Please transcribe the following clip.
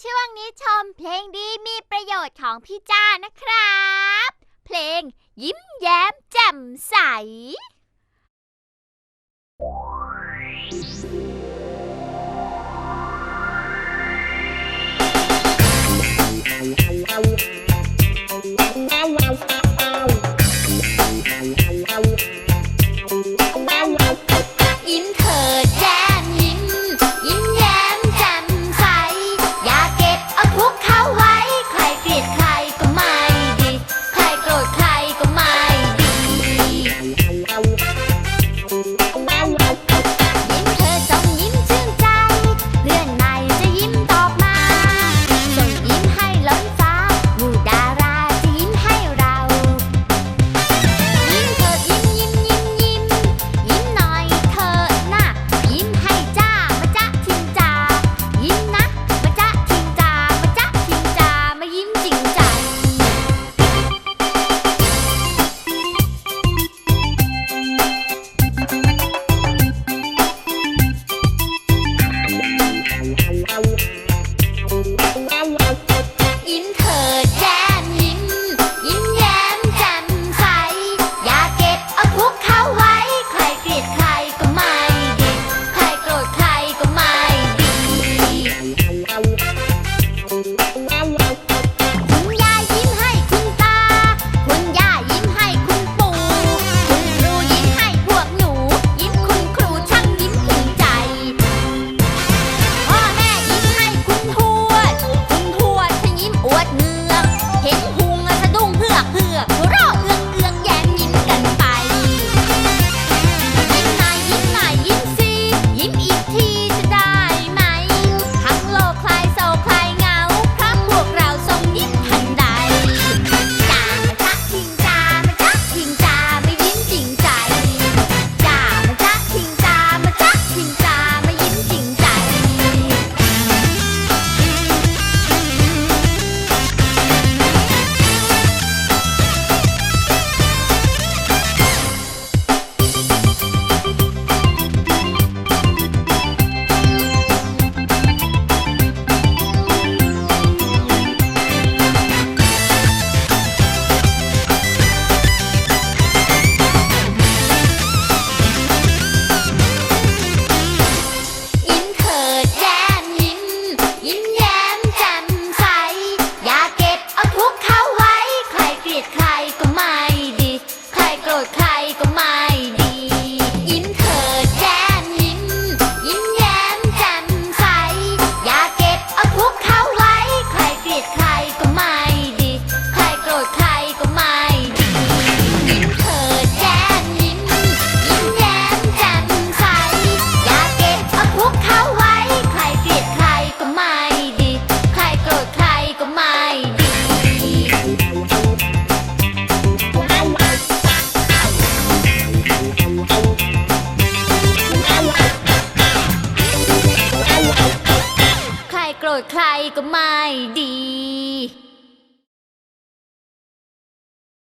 ช่วงนี้ชมเพลงดีมีประโยชน์ของพี่จ้านะครับ เพลงยิ้มแย้มแจ่มใส โกรธใครก็ไม่ดี